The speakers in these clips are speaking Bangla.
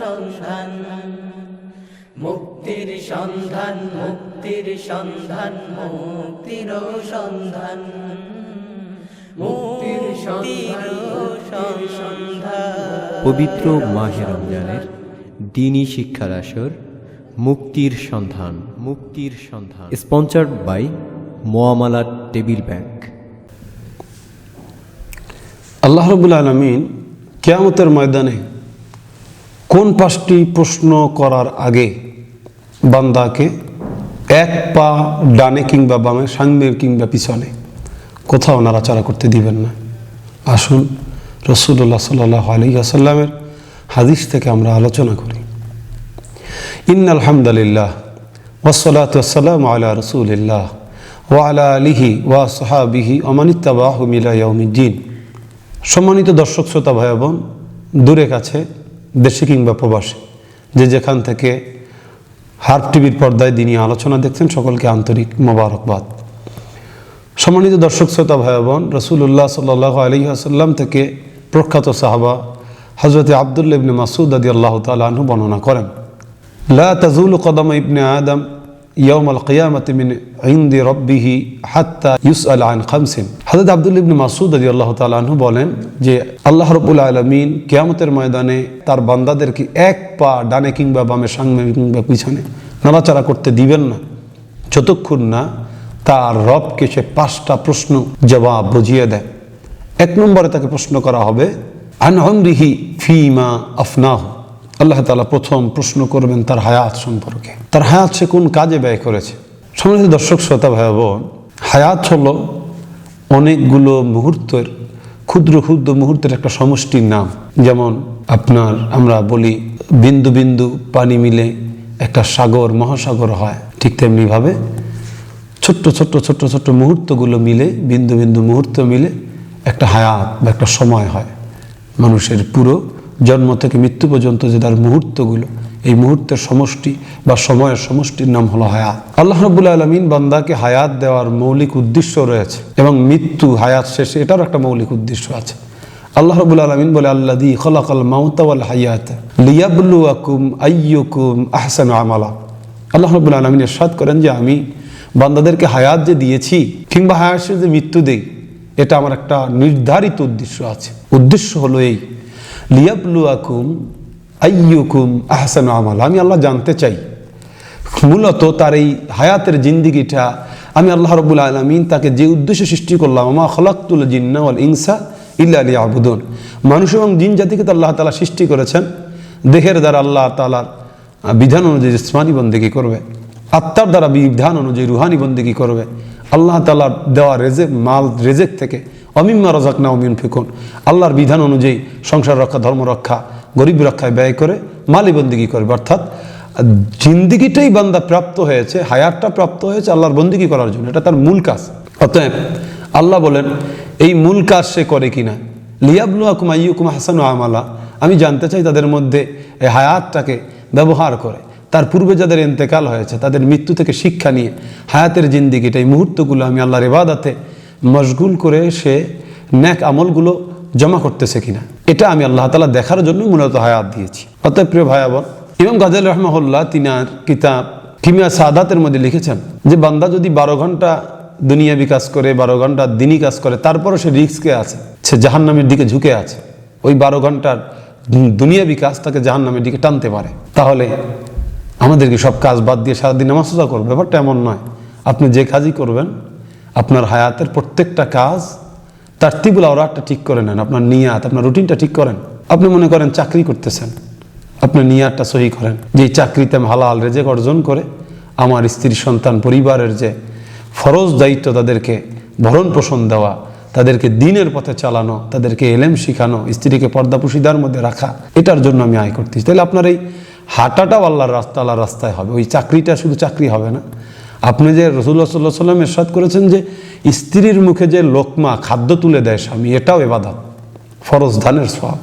সন্ধান মুক্তির সন্ধান মুক্তির সন্ধান মুক্তির সন্ধান মুক্তির সন্ধান। পবিত্র মাহে রমজানের দিনী শিক্ষার আসর মুক্তির সন্ধান মুক্তির সন্ধান। স্পন্সার্ড বাই মোয়ামালা টেবিল ব্যাংক। আল্লাহ রবুল আলমিন কেয়ামতের ময়দানে কোন পাঁচটি প্রশ্ন করার আগে বান্দাকে এক পা ডানে কিংবা বামে সামনে কিংবা পিছনে কোথাও নাড়াচাড়া করতে দিবেন না। আসুন রসুল্লাহ সাল্লাহ আলী আসাল্লামের হাদিস থেকে আমরা আলোচনা করি। ইন আলহামদুলিল্লাহ ওসলাত ওসালাম আলা রসুলিল্লাহ ওয়ালা আলিহি ওয়া সাহাবিহি অমানিত্তাবাহ মিলা ইয়াউমিদ্দিন। সম্মানিত দর্শক, শ্রোতা, ভাই বোন, দূরে কাছে দেশে কিংবা প্রবাসে, যে যেখান থেকে হার্প টিভির পর্দায় দিনই আলোচনা দেখছেন, সকলকে আন্তরিক মোবারকবাদ। সম্মানিত দর্শক, শ্রোতা ভাই বোন রসুল্লাহ সাল্লাহ আলহিহাসাল্লাম থেকে প্রখ্যাত সাহাবা হজরত আবদুল্লা ইবনে মাসুদ আদি আল্লাহ তালু বর্ণনা করেন, লা তাজুল কদম ইবনে আদম ইয়ম আল কিয়ামত মিন ইন্দি রব্বিহি হাত্তা আল আন খামসিন হজরত আব্দুল মাসুদ আদি আল্লাহ তালু বলেন যে, আল্লাহ রবুল আলমিন কিয়ামতের ময়দানে তার বান্দাদেরকে এক পা ডানে কিংবা বামে সামনে কিংবা পিছনে নাড়াচাড়া করতে দিবেন না। যতক্ষণ না তার রবকে সে পাঁচটা প্রশ্ন জবাব বুঝিয়ে দেয়। এক নম্বরে তাকে প্রশ্ন করা হবে, আনহমরিহি ফিমা আফনাহ। আল্লাহ তালা প্রথম প্রশ্ন করবেন তার হায়াত সম্পর্কে। তার হায়াত সে কোন কাজে ব্যয় করেছে? সম্মানিত দর্শক, শ্রোতা, ভাই, বোন, হায়াত হলো অনেকগুলো মুহূর্তের, ক্ষুদ্র ক্ষুদ্র মুহূর্তের একটা সমষ্টির নাম। যেমন আপনার আমরা বলি বিন্দু বিন্দু পানি মিলে একটা সাগর, মহাসাগর হয়। ঠিক তেমনিভাবে ছোট্ট ছোট্ট ছোট্ট ছোট্ট মুহূর্তগুলো মিলে, বিন্দু বিন্দু মুহূর্ত মিলে একটা হায়াত বা একটা সময় হয়। মানুষের পুরো জন্ম থেকে মৃত্যু পর্যন্ত যে তার মুহূর্তগুলো, এই মুহূর্তের সমষ্টি বা সময়ের সমষ্টির নাম হলো হায়াত। আল্লাহ রবুল্লা আলমিন বান্দাকে হায়াত দেওয়ার মৌলিক উদ্দেশ্য রয়েছে এবং মৃত্যু, হায়াত শেষে এটারও একটা মৌলিক উদ্দেশ্য আছে। আল্লাহ রবুল আলমিন বলে আল্লাহ দি খলাকাল মাউতাওয়াল হায়াত লিয়াবলু আকুম আইয়ুকুম আহসান আমালা। আল্লাহ রবুল আলমিন এরশাদ করেন যে, আমি বান্দাদেরকে হায়াত যে দিয়েছি কিংবা হায়াত যে মৃত্যু দেই, এটা আমার একটা নির্ধারিত উদ্দেশ্য আছে। উদ্দেশ্য হলো এই লিয়াবলু আকুম আইয়ুকুম আহসান আমাল। আমি আল্লাহ জানতে চাই, মূলত তার এই হায়াতের জিন্দিগিটা আমি আল্লাহ রবুল আলমিন তাকে যে উদ্দেশ্য সৃষ্টি করলাম আমা খলাক্তুল জিন্না ওয়াল ইনসা ইল্লা আলী আবুদুন মানুষ এবং জিন জাতিকে তো আল্লাহ তালা সৃষ্টি করেছেন। দেহের দ্বারা আল্লাহ তালার বিধান অনুযায়ী জিসমানি বন্দেগি করবে। আত্মার দ্বারা বিধান অনুযায়ী রুহানি বন্দেগি করবে। আল্লাহ তালার দেওয়া রেজেক, মাল রেজেক থেকে অমিম্মা রজাক না অমিন ফিকুন আল্লাহর বিধান অনুযায়ী সংসার রক্ষা, ধর্ম রক্ষা, গরিব রক্ষায় ব্যয় করে মালি বন্দিগি করবে। অর্থাৎ জিন্দিগিটাই বান্দা প্রাপ্ত হয়েছে হায়ারটা প্রাপ্ত হয়েছে আল্লাহর বন্দিগি করার জন্য। এটা তার মূল কাজ। অতএব আল্লাহ বলেন, এই মূল কাজ সে করে কিনা? লিয়াবলু আকুম আইয়ুকুম হাসান আমালা। আমি জানতে চাই তাদের মধ্যে এই হায়াতটাকে ব্যবহার করে। তার পূর্বে যাদের এন্তেকাল হয়েছে, তাদের মৃত্যু থেকে শিক্ষা নিয়ে হায়াতের জিন্দিগিটা, এই মুহূর্তগুলো আমি আল্লাহর ইবাদাতে মশগুল করে সে ন্যাক আমলগুলো জমা করতেছে কিনা। এটা আমি আল্লাহ তালা দেখার জন্য মূলত হায়াত দিয়েছি। অতএব প্রিয় ভাই বোন, ইমাম গাজাল রহমাহুল্লাহ তিনার কিতাব কিমিয়া সাদাতের মধ্যে লিখেছেন যে, বান্দা যদি বারো ঘণ্টা দুনিয়া বিকাশ করে, বারো ঘণ্টা দিনই কাজ করে, তারপরও সে রিস্কে আছে, সে জাহান্নামের দিকে ঝুঁকে আছে। ওই বারো ঘণ্টার দুনিয়া বিকাশ তাকে জাহান্নামের দিকে টানতে পারে। তাহলে আমাদেরকে সব কাজ বাদ দিয়ে সারাদিন নামাজ করবে, ব্যাপারটা এমন নয়। আপনি যে কাজই করবেন আপনার হায়াতের প্রত্যেকটা কাজ তার তিবুল আওরাতটা ঠিক করে নেন, আপনার নিয়াত, আপনার রুটিনটা ঠিক করেন। আপনি মনে করেন চাকরি করতেছেন আপনি নিয়াতটা সহি করেন। যে চাকরিতে আমি হালাল রেজেক অর্জন করে আমার স্ত্রী, সন্তান, পরিবারের যে ফরজ দায়িত্ব তাদেরকে ভরণ পোষণ দেওয়া, তাদেরকে দিনের পথে চালানো, তাদেরকে এলেম শিখানো, স্ত্রীকে পর্দা পুশিদার মধ্যে রাখা, এটার জন্য আমি আয় করতেছি। তাহলে আপনার এই হাঁটাটাও আল্লাহর রাস্তা, আল্লাহর রাস্তায় হবে। ওই চাকরিটা শুধু চাকরি হবে না। আপনি যে রসুল্লাহ সাল্লাহ সাল্লাম এরশাদ করেছেন যে স্ত্রীর মুখে যে লোকমা খাদ্য তুলে দেয় স্বামী, এটাও এবাদত, ফরজ ধানের সব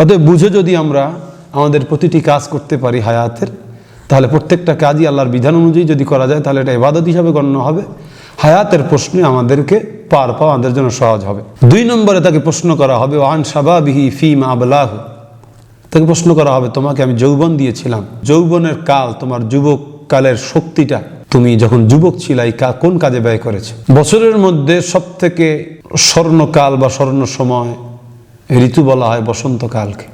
অতএব বুঝে যদি আমরা আমাদের প্রতিটি কাজ করতে পারি হায়াতের, তাহলে প্রত্যেকটা কাজই আল্লাহর বিধান অনুযায়ী যদি করা যায়, তাহলে এটা এবাদত হিসাবে গণ্য হবে। হায়াতের প্রশ্নে আমাদেরকে পার পাওয়া আমাদের জন্য সহজ হবে। দুই নম্বরে তাকে প্রশ্ন করা হবে ওয়ান সাবাবিহি ফিম আবলাহ? তাকে প্রশ্ন করা হবে, তোমাকে আমি যৌবন দিয়েছিলাম। যৌবনের কাল তোমার যুবক কালের শক্তিটা তুমি যখন যুবক ছিলাই কোন কাজে ব্যয় করেছ? বছরের মধ্যে সব থেকে স্বর্ণকাল বা স্বর্ণ সময় ঋতু বলা হয় বসন্তকালকে।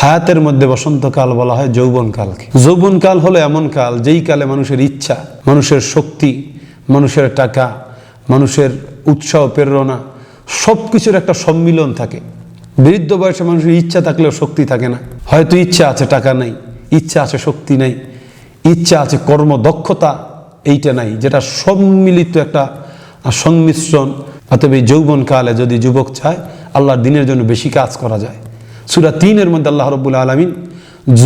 হায়াতের মধ্যে বসন্তকাল বলা হয় যৌবনকালকে। যৌবনকাল হলো এমন কাল, যেই কালে মানুষের ইচ্ছা, মানুষের শক্তি, মানুষের টাকা, মানুষের উৎসাহ, প্রেরণা সব কিছুর একটা সম্মিলন থাকে। বৃদ্ধ বয়সে মানুষের ইচ্ছা থাকলেও শক্তি থাকে না। হয়তো ইচ্ছা আছে টাকা নেই, ইচ্ছা আছে শক্তি নেই, ইচ্ছা আছে কর্মদক্ষতা এইটা নাই, যেটা সম্মিলিত একটা সংমিশ্রণ। অতএব এই যৌবনকালে যদি যুবক চায়, আল্লাহর দিনের জন্য বেশি কাজ করা যায়। সুরা তিনের মধ্যে আল্লাহ রব্বুল আলমিন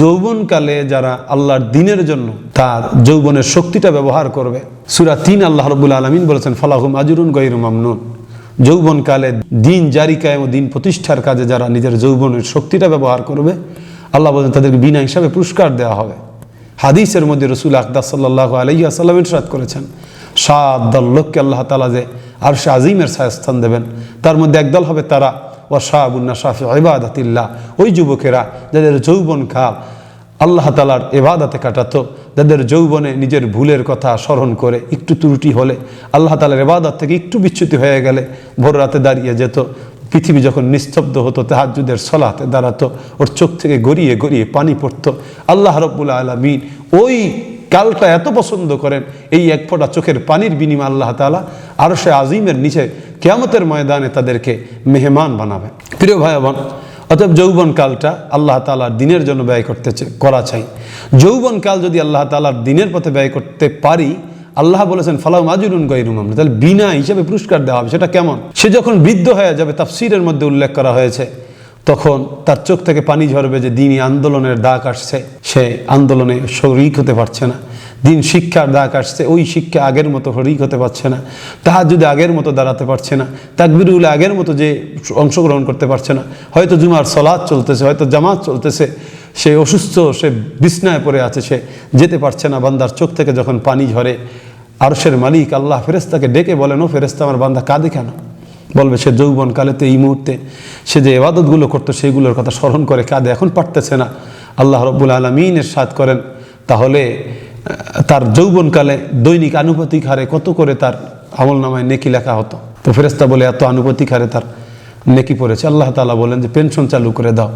যৌবনকালে যারা আল্লাহর দিনের জন্য তার যৌবনের শক্তিটা ব্যবহার করবে, সুরা তিন আল্লাহ রব্বুল আলমিন বলেছেন, ফালাহুম আজরুন গৈর মামনুন। যৌবনকালে দিন জারি কায়েম ও দিন প্রতিষ্ঠার কাজে যারা নিজের যৌবনের শক্তিটা ব্যবহার করবে, আল্লাহ বলেন তাদেরকে বিনা হিসাবে পুরস্কার দেওয়া হবে। হাদিসের মধ্যে রসুল আকদাস সাল্লাহ আলাইয়া সাল্লাম ইরশাদ করেছেন। সাত দল লোককে আল্লাহ তালা যে আর সে আজিমের ছায়াস্থান দেবেন, তার মধ্যে একদল হবে তারা ও শাহাবুন্না শাফি ইবাদাতিল্লাহ। ওই যুবকেরা যাদের যৌবন কাল আল্লাহ তালার এবাদাতে কাটাতো, যাদের যৌবনে নিজের ভুলের কথা স্মরণ করে একটু ত্রুটি হলে আল্লাহ তালার এবাদত থেকে একটু বিচ্যুতি হয়ে গেলে ভোর রাতে দাঁড়িয়ে যেত। পৃথিবী যখন নিস্তব্ধ হতো তাহাজুদের সলাতে দাঁড়াতো ওর চোখ থেকে গড়িয়ে গড়িয়ে পানি পড়তো। আল্লাহ রব্বুল আলমিন ওই কালটা এত পছন্দ করেন, এই এক ফোঁটা চোখের পানির বিনিময় আল্লাহ তালা আরও সে আজিমের নিচে কেয়ামতের ময়দানে তাদেরকে মেহমান বানাবে প্রিয় ভাই বোন অতএব যৌবন কালটা আল্লাহ তালার দিনের জন্য ব্যয় করতে করা চাই। যৌবন কাল যদি আল্লাহ তালার দিনের পথে ব্যয় করতে পারি আল্লাহ বলেছেন, ফালাউ মাজুরুন গৈরুম আমরা তাহলে বিনা হিসেবে পুরস্কার দেওয়া হবে, সেটা কেমন? সে যখন বৃদ্ধ হয়ে যাবে, তাফসিরের মধ্যে উল্লেখ করা হয়েছে, তখন তার চোখ থেকে পানি ঝরবে যে দিনই আন্দোলনের দাগ আসছে। সে আন্দোলনে শরিক হতে পারছে না। দিন শিক্ষার দাগ আসছে, ওই শিক্ষা আগের মতো শরিক হতে পারছে না। তাহার যদি আগের মতো দাঁড়াতে পারছে না। তাকবিরুল আগের মতো যে অংশগ্রহণ করতে পারছে না। হয়তো জুমার সলাদ চলতেছে, হয়তো জামাত চলতেছে। সে অসুস্থ, সে বিছনায় পড়ে আছে, সে যেতে পারছে না বান্দার চোখ থেকে যখন পানি ঝরে। আরশের মালিক আল্লাহ ফেরেস্তাকে ডেকে বলেন, ও ফেরেস্তা আমার বান্দা কাঁদে কেন? বলবে, সে যৌবন কালেতে এই মুহূর্তে সে যে এবাদতগুলো করতো সেইগুলোর কথা স্মরণ করে কাঁদে, এখন পারতেছে না। আল্লাহ রব্বুল আলমিনের সাথ করেন, তাহলে তার যৌবনকালে দৈনিক আনুপাতিক হারে কত করে তার আমল নামায় নেকি লেখা হতো? তো ফেরেস্তা বলে, এত আনুপাতিক হারে তার নেকি পড়েছে। আল্লাহ তালা বলেন যে, পেনশন চালু করে দাও।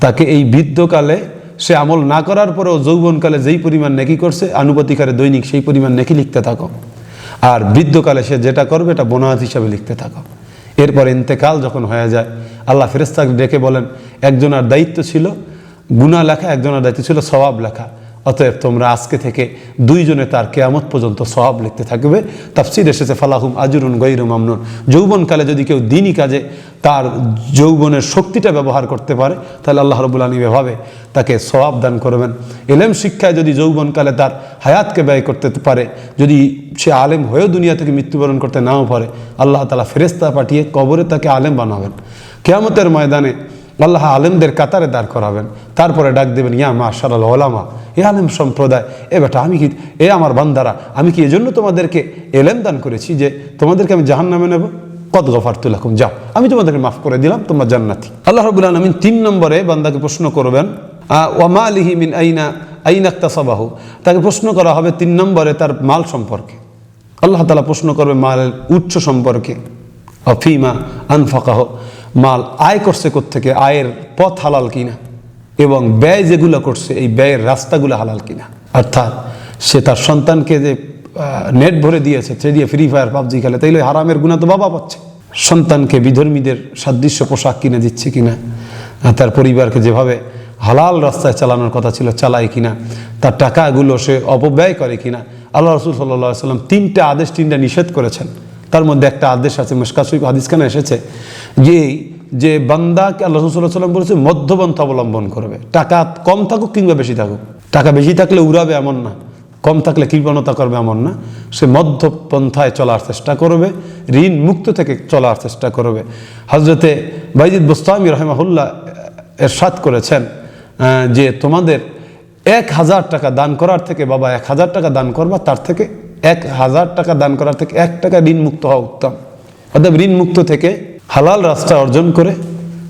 তাকে এই বৃদ্ধকালে সে আমল না করার পরেও যৌবনকালে যেই পরিমাণ নেকি করছে, আনুপাতিকারে দৈনিক সেই পরিমাণ নেকি লিখতে থাকো। আর বৃদ্ধকালে সে যেটা করবে, এটা বোনাস হিসাবে লিখতে থাকো। এরপর ইন্তেকাল যখন হয়ে যায়, আল্লাহ ফেরেস্তাকে ডেকে বলেন, একজনের দায়িত্ব ছিল গুণা লেখা, একজনের দায়িত্ব ছিল সবাব লেখা। অতএব তোমরা আজকে থেকে দুইজনে তার কেয়ামত পর্যন্ত সবাব লিখতে থাকবে। তাফসির এসেছে, ফালাহুম আজুরুন গৈর মামনুন। যৌবনকালে যদি কেউ দিনই কাজে তার যৌবনের শক্তিটা ব্যবহার করতে পারে, তাহলে আল্লাহ রবুল আলমী এভাবে তাকে সবাব দান করবেন। এলেম শিক্ষায় যদি যৌবনকালে তার হায়াতকে ব্যয় করতে পারে, যদি সে আলেম হয়েও দুনিয়া থেকে মৃত্যুবরণ করতে নাও পারে, আল্লাহ তালা ফেরেস্তা পাঠিয়ে কবরে তাকে আলেম বানাবেন। কেয়ামতের ময়দানে আল্লাহ আলেমদের কাতারে দাঁড় করাবেন। তারপরে ডাক দেবেন, ইয়া মা সারাল ওলামা, এ আলেম সম্প্রদায়, এ বেটা, আমি কি, এ আমার বান্দারা, আমি কি এজন্য তোমাদেরকে এলেম দান করেছি যে তোমাদেরকে আমি জাহান নামে নেব? কত গফার তুলাকুম যাও, আমি তোমাদেরকে মাফ করে দিলাম, তোমার জান্নাতি। আল্লাহ রবুল আলমিন তিন নম্বরে বান্দাকে প্রশ্ন করবেন ওয়ামা আলিহি মিন আইনা, আইন আইনাক্তা সবাহু তাকে প্রশ্ন করা হবে তিন নম্বরে তার মাল সম্পর্কে। আল্লাহ তালা প্রশ্ন করবে মালের উৎস সম্পর্কে। অফিমা আনফাকাহ? মাল আয় করছে থেকে আয়ের পথ হালাল কিনা? এবং ব্যয় যেগুলো করছে, এই ব্যয়ের রাস্তাগুলো হালাল কিনা? অর্থাৎ সে তার সন্তানকে যে নেট ভরে দিয়েছে, সে দিয়ে ফ্রি ফায়ার পাবজি খেলে, তাইলে হারামের গুণা তো বাবা পাচ্ছে। সন্তানকে বিধর্মীদের সাদৃশ্য পোশাক কিনে দিচ্ছে কিনা? তার পরিবারকে যেভাবে হালাল রাস্তায় চালানোর কথা ছিল, চালায় কিনা? তার টাকাগুলো সে অপব্যয় করে কিনা? আল্লাহ রসুল সাল্লাহ সাল্লাম তিনটা আদেশ, তিনটা নিষেধ করেছেন। তার মধ্যে একটা আদেশ আছে মুস্কাশিফ হাদিসখানে এসেছে? যে যে বান্দাকে আল্লাহ রসুল্লাহ সাল্লাম বলেছে, মধ্যপন্থা অবলম্বন করবে। টাকা কম থাকুক কিংবা বেশি থাকুক। টাকা বেশি থাকলে উড়াবে এমন না। কম থাকলে কৃপণতা করবে এমন না। সে মধ্যপন্থায় চলার চেষ্টা করবে, ঋণ মুক্ত থেকে চলার চেষ্টা করবে। হজরতে বাইজিদ বুস্তামি রহমাহুল্লাহ এরশাদ করেছেন যে তোমাদের এক হাজার টাকা দান করার থেকে, বাবা, এক হাজার টাকা দান করবা, তার থেকে এক হাজার টাকা দান করার থেকে এক টাকা ঋণ মুক্ত হওয়া উত্তম। অর্থাৎ ঋণ মুক্ত থেকে হালাল রাস্তা অর্জন করে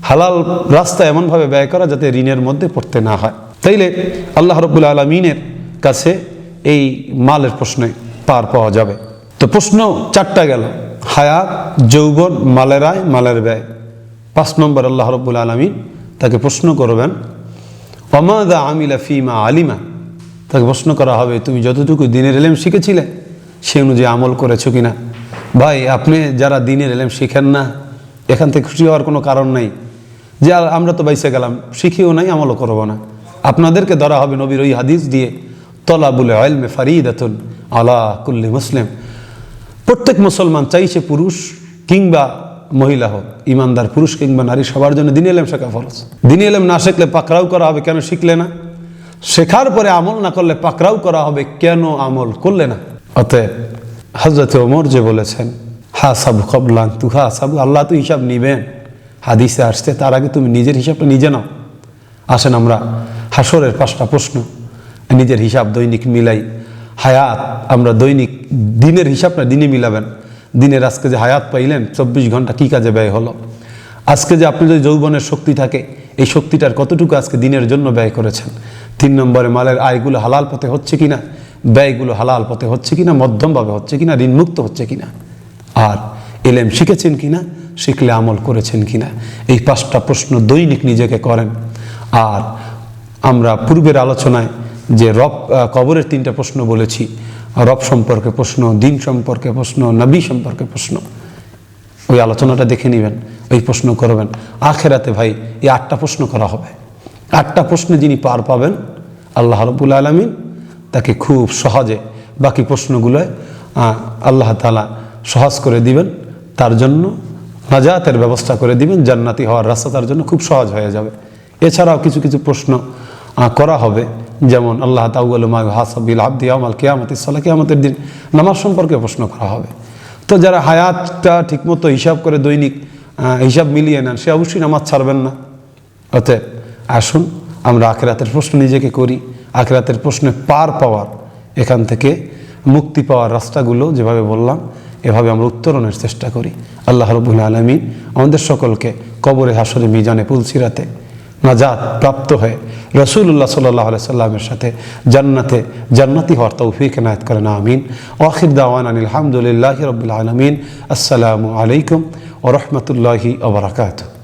হালাল রাস্তা এমনভাবে ব্যয় করা যাতে ঋণের মধ্যে পড়তে না হয়। তাইলে আল্লাহ রব্বুল আলমিনের কাছে এই মালের প্রশ্নে পার পাওয়া যাবে। তো প্রশ্ন চারটা গেল। হায়াত, যৌবন, মালের আয়, মালের ব্যয়। পাঁচ নম্বর আল্লাহ রব্বুল আলমিন তাকে প্রশ্ন করবেন অমাদা আমিলা ফিমা আলিমা? তাকে প্রশ্ন করা হবে, তুমি যতটুকু দিনের এলেম শিখেছিলে সে অনুযায়ী আমল করেছ কিনা? ভাই, আপনি যারা দিনের এলেম শিখেন না, এখান থেকে খুশি হওয়ার কোনো কারণ নাই। যে আমরা তো বাইসে গেলাম, শিখিও নাই, আমলও করব না। আপনাদেরকে ধরা হবে নবীর ওই হাদিস দিয়ে তলা বলে তলাবুলে আলমে ফারিদাতুন আলা কুল্লি মুসলিম। প্রত্যেক মুসলমান চাইছে পুরুষ কিংবা মহিলা হোক, ইমানদার পুরুষ কিংবা নারী, সবার জন্য দিন এলেম শেখা ফরজ। দিন এলেম না শিখলে পাকরাও করা হবে, কেন শিখলে না? শেখার পরে আমল না করলে পাকরাও করা হবে, কেন আমল করলে না? অতএব হজরত ওমর যে বলেছেন, হা সাবু কবলান তু, হা সাবু আল্লাহ তো হিসাব নিবেন। হাদিসে আসছে, তার আগে তুমি নিজের হিসাবটা নিজে নাও। আসেন আমরা হাসরের পাঁচটা প্রশ্ন, নিজের হিসাব দৈনিক মিলাই। হায়াত, আমরা দৈনিক দিনের হিসাবটা দিনে মিলাবেন। দিনের আজকে যে হায়াত পাইলেন, চব্বিশ ঘণ্টা কী কাজে ব্যয় হলো? আজকে যে আপনি যদি যৌবনের শক্তি থাকে, এই শক্তিটার কতটুকু আজকে দিনের জন্য ব্যয় করেছেন? তিন নম্বরে মালের আয়গুলো হালাল পথে হচ্ছে কিনা? ব্যয়গুলো হালাল পথে হচ্ছে কিনা, মধ্যমভাবে হচ্ছে কিনা, ঋণমুক্ত হচ্ছে কিনা, আর এলেম শিখেছেন কিনা, শিখলে আমল করেছেন কিনা, এই পাঁচটা প্রশ্ন দৈনিক নিজেকে করেন। আর আমরা পূর্বের আলোচনায় যে রব কবরের তিনটা প্রশ্ন বলেছি, রব সম্পর্কে প্রশ্ন, দিন সম্পর্কে প্রশ্ন, নবী সম্পর্কে প্রশ্ন, ওই আলোচনাটা দেখে নেবেন, ওই প্রশ্ন করবেন। আখেরাতে ভাই, এই আটটা প্রশ্ন করা হবে। আটটা প্রশ্নে যিনি পার পাবেন, আল্লাহ রবুল আলমিন তাকে খুব সহজে বাকি প্রশ্নগুলোয় আল্লাহ তালা সহজ করে দিবেন। তার জন্য নাজাতের ব্যবস্থা করে দিবেন, জান্নাতি হওয়ার রাস্তা তার জন্য খুব সহজ হয়ে যাবে। এছাড়াও কিছু কিছু প্রশ্ন করা হবে। যেমন আল্লাহ তাউল হাসাবিল আব্দি আমাল কেয়ামত ইসাল্লাহ কেয়ামতের দিন নামাজ সম্পর্কে প্রশ্ন করা হবে। তো যারা হায়াতটা ঠিকমতো হিসাব করে দৈনিক হিসাব মিলিয়ে নেন, সে অবশ্যই নামাজ ছাড়বেন না। অতএব আসুন আমরা আখেরাতের প্রশ্ন নিজেকে করি, আখেরাতের প্রশ্নে পার পাওয়ার, এখান থেকে মুক্তি পাওয়ার রাস্তাগুলো যেভাবে বললাম, এভাবে আমরা উত্তরণের চেষ্টা করি। আল্লাহ রবুল আলমী আমাদের সকলকে কবরে হাসরে মিজানে পুলসিরাতে নাজাত প্রাপ্ত হয়ে রসুল্লাহ সাল্লাহ সাল্লামের সাথে জান্নাতে জান্নাতি হওয়ার তৌফিক এনায়ত করেন, আমিন। ওয়াখির দাওয়ান আনিল আলহামদুলিল্লাহ রবিল আলমিন। আসসালামু আলাইকুম ও রহমতুল্লাহি ওবরাকাতু